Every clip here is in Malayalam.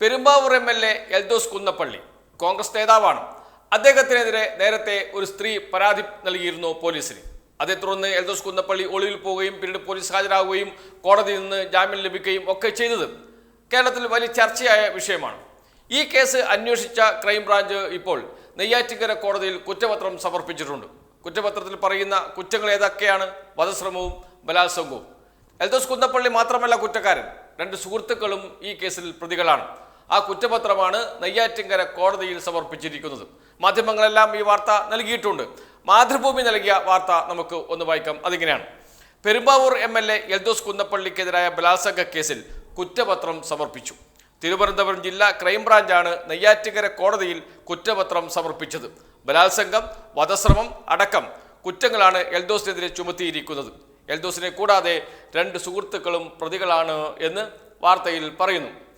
Perumbavoor M L A Eldhose Kunnappilly Congress നേതാവാണ്. അദ്ദേഹത്തിനെതിരെ നേരത്തെ ഒരു സ്ത്രീ പരാതി നൽകിയിരുന്നു പോലീസിന്. അതേ തുടർന്ന് എൽദോസ് കുന്നപ്പള്ളി ഒളിവിൽ പോവുകയും പിന്നീട് പോലീസ് ഹാജരാകുകയും കോടതിയിൽ നിന്ന് ജാമ്യം ലഭിക്കുകയും ഒക്കെ ചെയ്തത് കേരളത്തിൽ വലിയ ചർച്ചയായ വിഷയമാണ്. ഈ കേസ് അന്വേഷിച്ച ക്രൈംബ്രാഞ്ച് ഇപ്പോൾ നെയ്യാറ്റിക്കര കോടതിയിൽ കുറ്റപത്രം സമർപ്പിച്ചിട്ടുണ്ട്. കുറ്റപത്രത്തിൽ പറയുന്ന കുറ്റങ്ങൾ ഏതൊക്കെയാണ്? വധശ്രമവും ബലാത്സംഗവും. എൽദോസ് കുന്നപ്പള്ളി മാത്രമല്ല കുറ്റക്കാരൻ. രണ്ട് സുഹൃത്തുക്കളും ഈ കേസിൽ പ്രതികളാണ്. ആ കുറ്റപത്രമാണ് നെയ്യാറ്റിങ്കര കോടതിയിൽ സമർപ്പിച്ചിരിക്കുന്നത്. മാധ്യമങ്ങളെല്ലാം ഈ വാർത്ത നൽകിയിട്ടുണ്ട്. മാതൃഭൂമി നൽകിയ വാർത്ത നമുക്ക് ഒന്ന് വായിക്കാം. അതിങ്ങനെയാണ്. Perumbavoor M L A Eldhose കുന്നപ്പള്ളിക്കെതിരായ ബലാത്സംഗ കേസിൽ കുറ്റപത്രം സമർപ്പിച്ചു. തിരുവനന്തപുരം ജില്ലാ ക്രൈംബ്രാഞ്ചാണ് നെയ്യാറ്റിങ്കര കോടതിയിൽ കുറ്റപത്രം സമർപ്പിച്ചത്. ബലാത്സംഗം വധശ്രമം അടക്കം കുറ്റങ്ങളാണ് എൽദോസിനെതിരെ ചുമത്തിയിരിക്കുന്നത്. എൽദോസിനെ കൂടാതെ രണ്ട് സുഹൃത്തുക്കളും പ്രതികളാണ് എന്ന് വാർത്തയിൽ പറയുന്നു.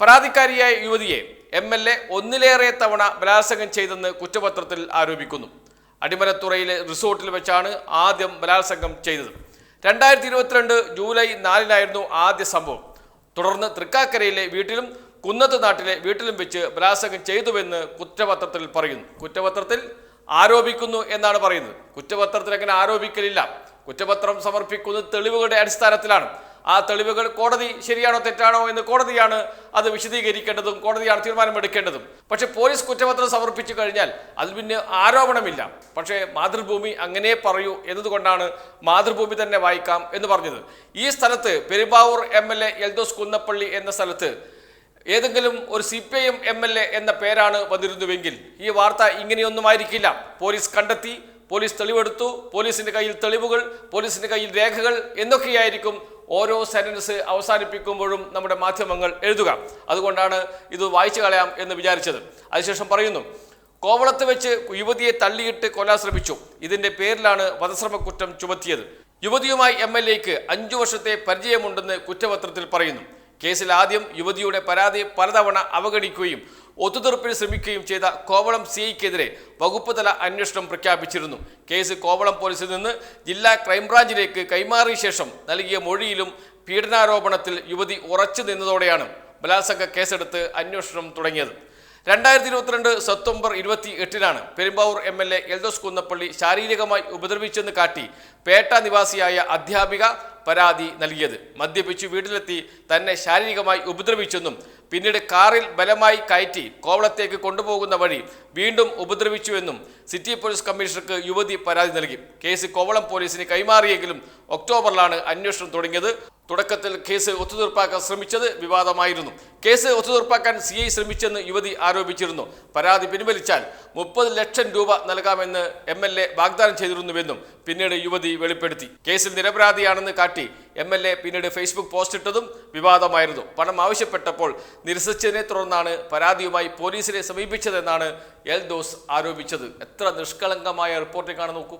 പരാതിക്കാരിയായ യുവതിയെ എം എൽ എ ഒന്നിലേറെ തവണ ബലാത്സംഗം ചെയ്തെന്ന് കുറ്റപത്രത്തിൽ ആരോപിക്കുന്നു. അടിമലത്തുറയിലെ റിസോർട്ടിൽ വെച്ചാണ് ആദ്യം ബലാത്സംഗം ചെയ്തത്. രണ്ടായിരത്തി ഇരുപത്തിരണ്ട് ജൂലൈ നാലിനായിരുന്നു ആദ്യ സംഭവം. തുടർന്ന് തൃക്കാക്കരയിലെ വീട്ടിലും കുന്നത്ത് നാട്ടിലെ വീട്ടിലും വെച്ച് ബലാത്സംഗം ചെയ്തുവെന്ന് കുറ്റപത്രത്തിൽ പറയുന്നു. കുറ്റപത്രത്തിൽ ആരോപിക്കുന്നു എന്നാണ് പറയുന്നത്. കുറ്റപത്രത്തിൽ അങ്ങനെ ആരോപിക്കലില്ല. കുറ്റപത്രം സമർപ്പിക്കുന്നത് തെളിവുകളുടെ അടിസ്ഥാനത്തിലാണ്. ആ തെളിവുകൾ കോടതി ശരിയാണോ തെറ്റാണോ എന്ന് കോടതിയാണ് അത് വിശദീകരിക്കേണ്ടതും കോടതിയാണ് തീരുമാനമെടുക്കേണ്ടതും പക്ഷേ പോലീസ് കുറ്റപത്രം സമർപ്പിച്ചു കഴിഞ്ഞാൽ അതിൽ പിന്നെ ആരോപണമില്ല. പക്ഷേ മാതൃഭൂമി അങ്ങനെ പറയൂ എന്നതുകൊണ്ടാണ് മാതൃഭൂമി തന്നെ വായിക്കാം എന്ന് പറഞ്ഞത്. ഈ സ്ഥലത്ത് Perumbavoor M L A Eldhose Kunnappilly എന്ന സ്ഥലത്ത് ഏതെങ്കിലും ഒരു C P I M M L A എന്ന പേരാണ് വന്നിരുന്നുവെങ്കിൽ ഈ വാർത്ത ഇങ്ങനെയൊന്നും ആയിരിക്കില്ല പോലീസ് കണ്ടെത്തി പോലീസ് തെളിവെടുത്തു പോലീസിന്റെ കയ്യിൽ തെളിവുകൾ പോലീസിന്റെ കയ്യിൽ രേഖകൾ എന്നൊക്കെയായിരിക്കും ഓരോ സെന്റൻസ് അവസാനിപ്പിക്കുമ്പോഴും നമ്മുടെ മാധ്യമങ്ങൾ എഴുതുക. അതുകൊണ്ടാണ് ഇത് വായിച്ചു കളയാം എന്ന് വിചാരിച്ചത്. അതിനുശേഷം പറയുന്നു കോവളത്ത് വെച്ച് യുവതിയെ തള്ളിയിട്ട് കൊല്ലാൻ ശ്രമിച്ചു. ഇതിന്റെ പേരിലാണ് വധശ്രമ കുറ്റം ചുമത്തിയത്. യുവതിയുമായി എം എൽ എക്ക് അഞ്ചു വർഷത്തെ പരിചയമുണ്ടെന്ന് കുറ്റപത്രത്തിൽ പറയുന്നു. കേസിൽ ആദ്യം യുവതിയുടെ പരാതി പലതവണ അവഗണിക്കുകയും ഒത്തുതീർപ്പിന് ശ്രമിക്കുകയും ചെയ്ത കോവളം സി ഐക്കെതിരെ വകുപ്പ് തല അന്വേഷണം പ്രഖ്യാപിച്ചിരുന്നു. കേസ് കോവളം പോലീസിൽ നിന്ന് ജില്ലാ ക്രൈംബ്രാഞ്ചിലേക്ക് കൈമാറിയ ശേഷം നൽകിയ മൊഴിയിലും പീഡനാരോപണത്തിൽ യുവതി ഉറച്ചു നിന്നതോടെയാണ് ബലാത്സംഗ കേസെടുത്ത് അന്വേഷണം തുടങ്ങിയത്. രണ്ടായിരത്തി ഇരുപത്തിരണ്ട് സെപ്റ്റംബർ ഇരുപത്തി എട്ടിനാണ് Perumbavoor M L A Eldhose Kunnappilly ശാരീരികമായി ഉപദ്രവിച്ചെന്ന് കാട്ടി പേട്ട നിവാസിയായ അധ്യാപിക പരാതി നൽകിയത്. മദ്യപിച്ചു വീട്ടിലെത്തി തന്നെ ശാരീരികമായി ഉപദ്രവിച്ചെന്നും പിന്നീട് കാറിൽ ബലമായി കയറ്റി കോവളത്തേക്ക് കൊണ്ടുപോകുന്ന വഴി വീണ്ടും ഉപദ്രവിച്ചുവെന്നും സിറ്റി പോലീസ് കമ്മീഷണർക്ക് യുവതി പരാതി നൽകി. കേസ് കോവളം പോലീസിന് കൈമാറിയെങ്കിലും ഒക്ടോബറിലാണ് അന്വേഷണം തുടങ്ങിയത്. തുടക്കത്തിൽ കേസ് ഒത്തുതീർപ്പാക്കാൻ ശ്രമിച്ചത് വിവാദമായിരുന്നു. കേസ് ഒത്തുതീർപ്പാക്കാൻ സി ഐ ശ്രമിച്ചെന്ന് യുവതി ആരോപിച്ചിരുന്നു. പരാതി പിൻവലിച്ചാൽ മുപ്പത് ലക്ഷം രൂപ നൽകാമെന്ന് എം എൽ എ വാഗ്ദാനം ചെയ്തിരുന്നുവെന്നും പിന്നീട് യുവതി വെളിപ്പെടുത്തി. കേസിൽ നിരപരാധിയാണെന്ന് കാട്ടി എം എൽ എ പിന്നീട് ഫേസ്ബുക്ക് പോസ്റ്റ് ഇട്ടതും വിവാദമായിരുന്നു. പണം ആവശ്യപ്പെട്ടപ്പോൾ നിരസിച്ചതിനെ തുടർന്നാണ് പരാതിയുമായി പോലീസിനെ സമീപിച്ചതെന്നാണ് എൽദോസ് ആരോപിച്ചത്. എത്ര നിഷ്കളങ്കമായ റിപ്പോർട്ടിംഗ് ആണ് നോക്കൂ.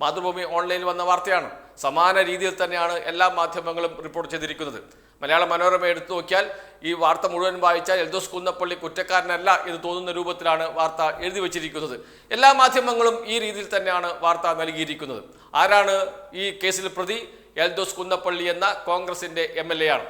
മാതൃഭൂമി ഓൺലൈനിൽ വന്ന വാർത്തയാണ്. സമാന രീതിയിൽ തന്നെയാണ് എല്ലാ മാധ്യമങ്ങളും റിപ്പോർട്ട് ചെയ്തിരിക്കുന്നത്. മലയാള മനോരമ എടുത്തു നോക്കിയാൽ ഈ വാർത്ത മുഴുവൻ വായിച്ചാൽ എൽദോസ് കുന്നപ്പള്ളി കുറ്റക്കാരനല്ല എന്ന് തോന്നുന്ന രൂപത്തിലാണ് വാർത്ത എഴുതി വച്ചിരിക്കുന്നത്. എല്ലാ മാധ്യമങ്ങളും ഈ രീതിയിൽ തന്നെയാണ് വാർത്ത നൽകിയിരിക്കുന്നത്. ആരാണ് ഈ കേസിൽ പ്രതി? എൽദോസ് കുന്നപ്പള്ളി എന്ന കോൺഗ്രസിന്റെ എം ആണ്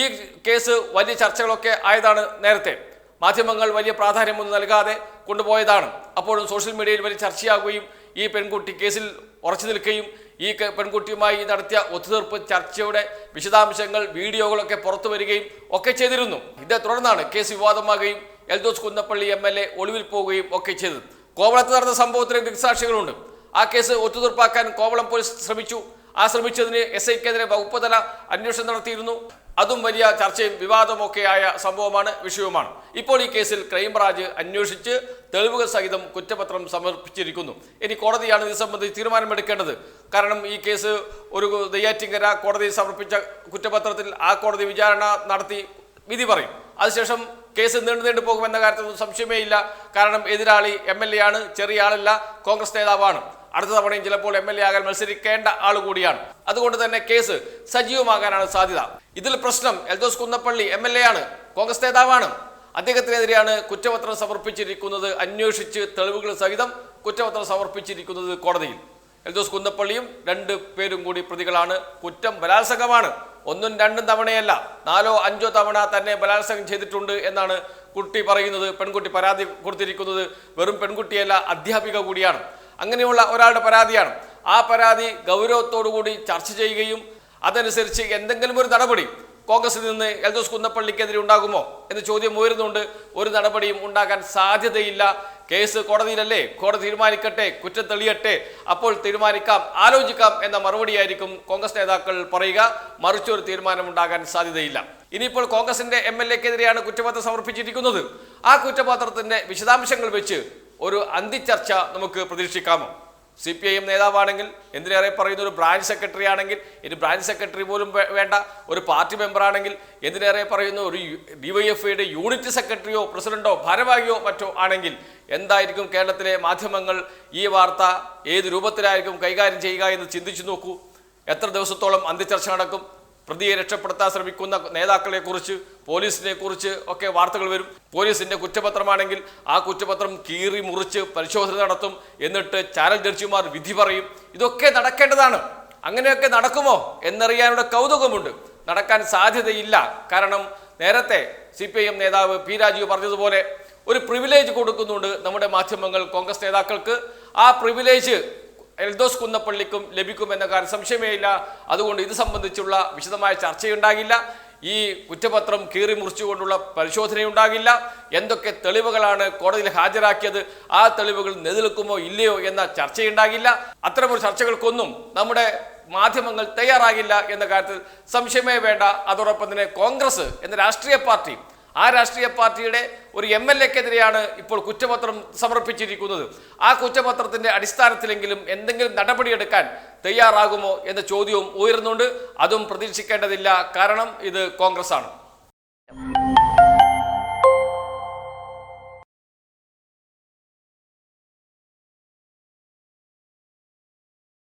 ഈ കേസ് വലിയ ചർച്ചകളൊക്കെ ആയതാണ് നേരത്തെ. മാധ്യമങ്ങൾ വലിയ പ്രാധാന്യമൊന്നും നൽകാതെ കൊണ്ടുപോയതാണ്. അപ്പോഴും സോഷ്യൽ മീഡിയയിൽ വലിയ ചർച്ചയാകുകയും ഈ പെൺകുട്ടി കേസിൽ ഉറച്ചു നിൽക്കുകയും ഈ പെൺകുട്ടിയുമായി നടത്തിയ ഒത്തുതീർപ്പ് ചർച്ചയുടെ വിശദാംശങ്ങൾ വീഡിയോകളൊക്കെ പുറത്തു വരികയും ഒക്കെ ചെയ്തിരുന്നു. ഇതേ തുടർന്നാണ് case വിവാദമാകുകയും Eldhose Kunnappilly M L A ഒളിവിൽ പോവുകയും ഒക്കെ ചെയ്തത്. കോവളത്ത് നടന്ന സംഭവത്തിന് ദൃക്സാക്ഷികളുണ്ട്. ആ കേസ് ഒത്തുതീർപ്പാക്കാൻ കോവളം പോലീസ് ശ്രമിച്ചു. ആ ശ്രമിച്ചതിന് എസ് ഐക്കെതിരെ വകുപ്പ് തല അന്വേഷണം നടത്തിയിരുന്നു. അതും വലിയ ചർച്ചയും വിവാദമൊക്കെയായ സംഭവമാണ് വിഷയവുമാണ്. ഇപ്പോൾ ഈ കേസിൽ ക്രൈംബ്രാഞ്ച് അന്വേഷിച്ച് തെളിവുകൾ സഹിതം കുറ്റപത്രം സമർപ്പിച്ചിരിക്കുന്നു. ഇനി കോടതിയാണ് ഇത് സംബന്ധിച്ച് തീരുമാനമെടുക്കേണ്ടത്. കാരണം ഈ കേസ് ഒരു നെയ്യാറ്റിങ്കര കോടതി സമർപ്പിച്ച കുറ്റപത്രത്തിൽ ആ കോടതി വിചാരണ നടത്തി വിധി പറയും. അതിനുശേഷം കേസ് നീണ്ടു നീണ്ടു പോകുമെന്ന കാര്യത്തിൽ സംശയമേ ഇല്ല. കാരണം എതിരാളി എം എൽ എ ആണ് ചെറിയ ആളല്ല കോൺഗ്രസ് നേതാവാണ്. അടുത്ത തവണയും ചിലപ്പോൾ എം എൽ എ ആകാൻ മത്സരിക്കേണ്ട ആൾ കൂടിയാണ്. അതുകൊണ്ട് തന്നെ കേസ് സജീവമാകാനാണ് സാധ്യത. ഇതിൽ പ്രശ്നം Eldhose Kunnappilly M L A ആണ് കോൺഗ്രസ് നേതാവാണ്. അദ്ദേഹത്തിനെതിരെയാണ് കുറ്റപത്രം സമർപ്പിച്ചിരിക്കുന്നത് അന്വേഷിച്ച് തെളിവുകൾ സഹിതം കുറ്റപത്രം സമർപ്പിച്ചിരിക്കുന്നത് കോടതിയിൽ. എൽദോസ് കുന്നപ്പള്ളിയും രണ്ട് പേരും കൂടി പ്രതികളാണ്. കുറ്റം ബലാത്സംഗമാണ്. ഒന്നും രണ്ടും തവണയല്ല നാലോ അഞ്ചോ തവണ തന്നെ ബലാത്സംഗം ചെയ്തിട്ടുണ്ട് എന്നാണ് കുട്ടി പറയുന്നത്. പെൺകുട്ടി പരാതി കൊടുത്തിരിക്കുന്നത് വെറും പെൺകുട്ടിയല്ല അധ്യാപിക കൂടിയാണ്. അങ്ങനെയുള്ള ഒരാളുടെ പരാതിയാണ്. ആ പരാതി ഗൗരവത്തോടുകൂടി ചർച്ച ചെയ്യുകയും അതനുസരിച്ച് എന്തെങ്കിലും ഒരു നടപടി കോൺഗ്രസിൽ നിന്ന് എൽദോസ് കുന്നപ്പള്ളിക്കെതിരെ ഉണ്ടാകുമോ എന്ന് ചോദ്യം ഉയരുന്നുണ്ട്. ഒരു നടപടിയും ഉണ്ടാകാൻ സാധ്യതയില്ല. കേസ് കോടതിയിലല്ലേ? കോടതി തീരുമാനിക്കട്ടെ? കുറ്റം തെളിയട്ടെ? അപ്പോൾ തീരുമാനിക്കാം ആലോചിക്കാം എന്ന മറുപടിയായിരിക്കും കോൺഗ്രസ് നേതാക്കൾ പറയുക. മറിച്ചൊരു തീരുമാനം ഉണ്ടാകാൻ സാധ്യതയില്ല. ഇനിയിപ്പോൾ കോൺഗ്രസിന്റെ എം എൽ എക്കെതിരെയാണ് കുറ്റപത്രം സമർപ്പിച്ചിരിക്കുന്നത്. ആ കുറ്റപത്രത്തിന്റെ വിശദാംശങ്ങൾ വെച്ച് ഒരു അന്തിച്ചർച്ച നമുക്ക് പ്രതീക്ഷിക്കാമോ? സി പി ഐ എം നേതാവാണെങ്കിൽ എന്തിനേറെ പറയുന്ന ഒരു ബ്രാഞ്ച് സെക്രട്ടറി ആണെങ്കിൽ ഇനി ബ്രാഞ്ച് സെക്രട്ടറി പോലും വേണ്ട. ഒരു പാർട്ടി മെമ്പറാണെങ്കിൽ എന്തിനേറെ പറയുന്ന ഒരു ഡിവൈഎഫ്ഐയുടെ യൂണിറ്റ് സെക്രട്ടറിയോ പ്രസിഡന്റോ ഭാരവാഹിയോ മറ്റോ ആണെങ്കിൽ എന്തായിരിക്കും കേരളത്തിലെ മാധ്യമങ്ങൾ ഈ വാർത്ത ഏത് രൂപത്തിലായിരിക്കും കൈകാര്യം ചെയ്യുക എന്ന് ചിന്തിച്ചു നോക്കൂ. എത്ര ദിവസത്തോളം അന്ത്യചർച്ച നടക്കും? പ്രതിയെ രക്ഷപ്പെടുത്താൻ ശ്രമിക്കുന്ന നേതാക്കളെ കുറിച്ച് പോലീസിനെ കുറിച്ച് ഒക്കെ വാർത്തകൾ വരും. പോലീസിന്റെ കുറ്റപത്രമാണെങ്കിൽ ആ കുറ്റപത്രം കീറി മുറിച്ച് പരിശോധന നടത്തും. എന്നിട്ട് ചാനൽ ജഡ്ജിമാർ വിധി പറയും. ഇതൊക്കെ നടക്കേണ്ടതാണ്. അങ്ങനെയൊക്കെ നടക്കുമോ എന്നറിയാനുള്ള കൗതുകമുണ്ട്. നടക്കാൻ സാധ്യതയില്ല. കാരണം നേരത്തെ സി പി എം നേതാവ് പി രാജീവ് പറഞ്ഞതുപോലെ ഒരു പ്രിവിലേജ് കൊടുക്കുന്നുണ്ട് നമ്മുടെ മാധ്യമങ്ങൾ കോൺഗ്രസ് നേതാക്കൾക്ക്. ആ പ്രിവിലേജ് എൽദോസ് കുന്നപ്പള്ളിക്കും ലഭിക്കുമെന്ന കാര്യം സംശയമേ ഇല്ല. അതുകൊണ്ട് ഇത് സംബന്ധിച്ചുള്ള വിശദമായ ചർച്ചയുണ്ടാകില്ല. ഈ കുറ്റപത്രം കീറി മുറിച്ചുകൊണ്ടുള്ള പരിശോധനയുണ്ടാകില്ല. എന്തൊക്കെ തെളിവുകളാണ് കോടതിയിൽ ഹാജരാക്കിയത്? ആ തെളിവുകൾ നിലനിൽക്കുമോ ഇല്ലയോ എന്ന ചർച്ചയുണ്ടാകില്ല. അത്തരമൊരു ചർച്ചകൾക്കൊന്നും നമ്മുടെ മാധ്യമങ്ങൾ തയ്യാറാകില്ല എന്ന കാര്യത്തിൽ സംശയമേ വേണ്ട. അതോടൊപ്പം തന്നെ കോൺഗ്രസ് എന്ന രാഷ്ട്രീയ പാർട്ടി ആ രാഷ്ട്രീയ പാർട്ടിയുടെ ഒരു എം എൽ എക്കെതിരെയാണ് ഇപ്പോൾ കുറ്റപത്രം സമർപ്പിച്ചിരിക്കുന്നത്. ആ കുറ്റപത്രത്തിന്റെ അടിസ്ഥാനത്തിലെങ്കിലും എന്തെങ്കിലും നടപടിയെടുക്കാൻ തയ്യാറാകുമോ എന്ന ചോദ്യവും ഉയരുന്നുണ്ട്. അതും പ്രതീക്ഷിക്കേണ്ടതില്ല. കാരണം ഇത് കോൺഗ്രസ് ആണ്